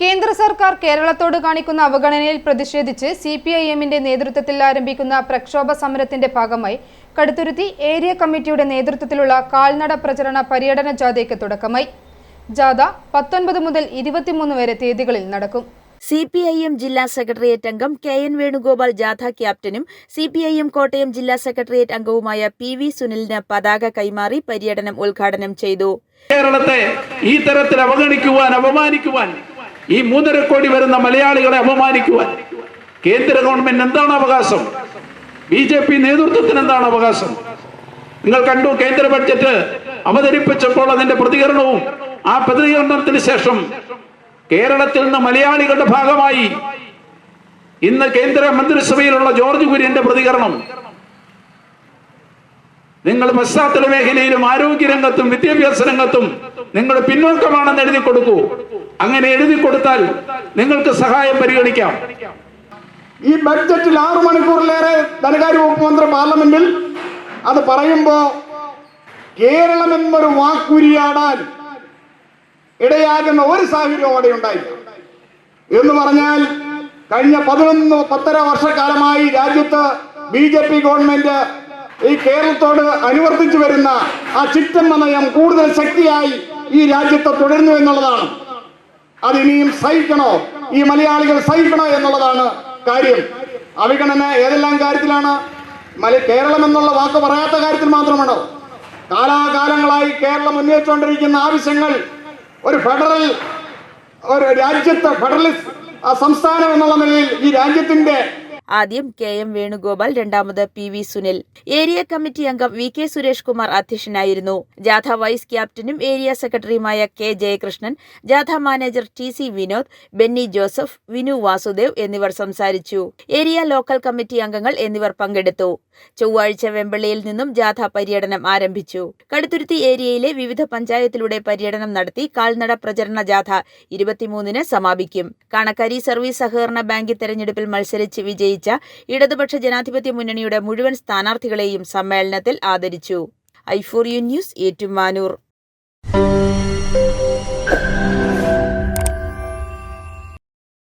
കേന്ദ്ര സർക്കാർ കേരളത്തോട് കാണിക്കുന്ന അവഗണനയിൽ പ്രതിഷേധിച്ച് സി പി ഐ എമ്മിന്റെ നേതൃത്വത്തിൽ ആരംഭിക്കുന്ന പ്രക്ഷോഭ സമരത്തിന്റെ ഭാഗമായി കടുത്തുരുത്തി ഏരിയ കമ്മിറ്റിയുടെ നേതൃത്വത്തിലുള്ള കാൽനട പ്രചരണ പര്യടന ജാഥയ്ക്ക് തുടക്കമായി. ജാഥ പത്തൊൻപത് മുതൽ ഇരുപത്തിമൂന്ന് വരെ തീയതികളിൽ നടക്കും. സി പി ഐ എം ജില്ലാ സെക്രട്ടേറിയറ്റ് അംഗം കെ എൻ വേണുഗോപാൽ ജാഥ ക്യാപ്റ്റനും C P I M Kottayam ജില്ലാ സെക്രട്ടേറിയറ്റ് അംഗവുമായ പി വി സുനിലിന് പതാക കൈമാറി പര്യടനം ഉദ്ഘാടനം ചെയ്തു. കേരളത്തെ ഈ തരത്തിൽ അവഗണിക്കുവാൻ അപമാനിക്കുവാൻ ഈ മൂന്നര കോടി വരുന്ന മലയാളികളെ അപമാനിക്കുവാൻ കേന്ദ്ര ഗവൺമെന്റ് എന്താണ് അവകാശം? ബി ജെ പി നേതൃത്വത്തിന് എന്താണ് അവകാശം? നിങ്ങൾ കണ്ടു കേന്ദ്ര ബഡ്ജറ്റ് അവതരിപ്പിച്ചപ്പോൾ അതിന്റെ പ്രതികരണവും ആ പ്രതികരണത്തിന് ശേഷം കേരളത്തിൽ നിന്ന് മലയാളികളുടെ ഭാഗമായി ഇന്ന് കേന്ദ്ര മന്ത്രിസഭയിലുള്ള ജോർജ് കുര്യന്റെ പ്രതികരണം. നിങ്ങൾ പശ്ചാത്തല മേഖലയിലും ആരോഗ്യരംഗത്തും വിദ്യാഭ്യാസ രംഗത്തും നിങ്ങൾ പിന്നോക്കമാണെന്ന് എഴുതി കൊടുക്കൂ. അങ്ങനെ എഴുതി കൊടുത്താൽ നിങ്ങൾക്ക് സഹായം പരിഗണിക്കാം. ഈ ബഡ്ജറ്റിൽ ആറു മണിക്കൂറിലേറെ ധനകാര്യ വകുപ്പ് മന്ത്രി പാർലമെന്റിൽ അത് പറയുമ്പോ കേരളം എന്നൊരു വാക്കുരിയാടാൻ ഇടയാകുന്ന ഒരു സാഹചര്യം അവിടെ ഉണ്ടായി എന്ന് പറഞ്ഞാൽ കഴിഞ്ഞ പതിനൊന്ന് പത്തര വർഷക്കാലമായി രാജ്യത്ത് ബി ജെ പി ഗവൺമെന്റ് ഈ കേരളത്തോട് അനുവർത്തിച്ചു വരുന്ന ആ ചിറ്റമ്മ നയം കൂടുതൽ ശക്തിയായി ഈ രാജ്യത്ത് തുടരുന്നു എന്നുള്ളതാണ്. അതിനിയും സഹിക്കണോ? ഈ മലയാളികൾ സഹിക്കണോ എന്നുള്ളതാണ് കാര്യം. അവഗണന ഏതെല്ലാം കാര്യത്തിലാണ്? മല കേരളം എന്നുള്ള വാക്ക് പറയാത്ത കാര്യത്തിൽ മാത്രമാണോ? കാലാകാലങ്ങളായി കേരളം ഉന്നയിച്ചുകൊണ്ടിരിക്കുന്ന ആവശ്യങ്ങൾ ഒരു ഫെഡറൽ ഒരു രാജ്യത്ത് ഫെഡറലിസ്റ്റ് സംസ്ഥാനം എന്നുള്ള നിലയിൽ ഈ രാജ്യത്തിന്റെ ആദ്യം കെ എം വേണുഗോപാൽ രണ്ടാമത് P V Sunil. Area committee അംഗം വി കെ സുരേഷ് കുമാർ അധ്യക്ഷനായിരുന്നു. ജാഥ വൈസ് ക്യാപ്റ്റനും ഏരിയ സെക്രട്ടറിയുമായ കെ ജയകൃഷ്ണൻ ജാഥ manager T C Vinod Benny Joseph Vinu Vasudev എന്നിവർ സംസാരിച്ചു. ഏരിയ ലോക്കൽ കമ്മിറ്റി അംഗങ്ങൾ എന്നിവർ പങ്കെടുത്തു. ചൊവ്വാഴ്ച വെമ്പള്ളിയിൽ നിന്നും ജാഥ പര്യടനം ആരംഭിച്ചു. കടുത്തുരുത്തി ഏരിയയിലെ വിവിധ പഞ്ചായത്തിലൂടെ പര്യടനം നടത്തി കാൽനട പ്രചരണ ജാഥ ഇരുപത്തിമൂന്നിന് സമാപിക്കും. കാണക്കാരി സർവീസ് സഹകരണ ബാങ്ക് തെരഞ്ഞെടുപ്പിൽ മത്സരിച്ച് വിജയിച്ച ഇടതുപക്ഷ ജനാധിപത്യ മുന്നണിയുടെ മുഴുവൻ സ്ഥാനാർത്ഥികളെയും സമ്മേളനത്തിൽ ആദരിച്ചു. I four U news Ettumanoor.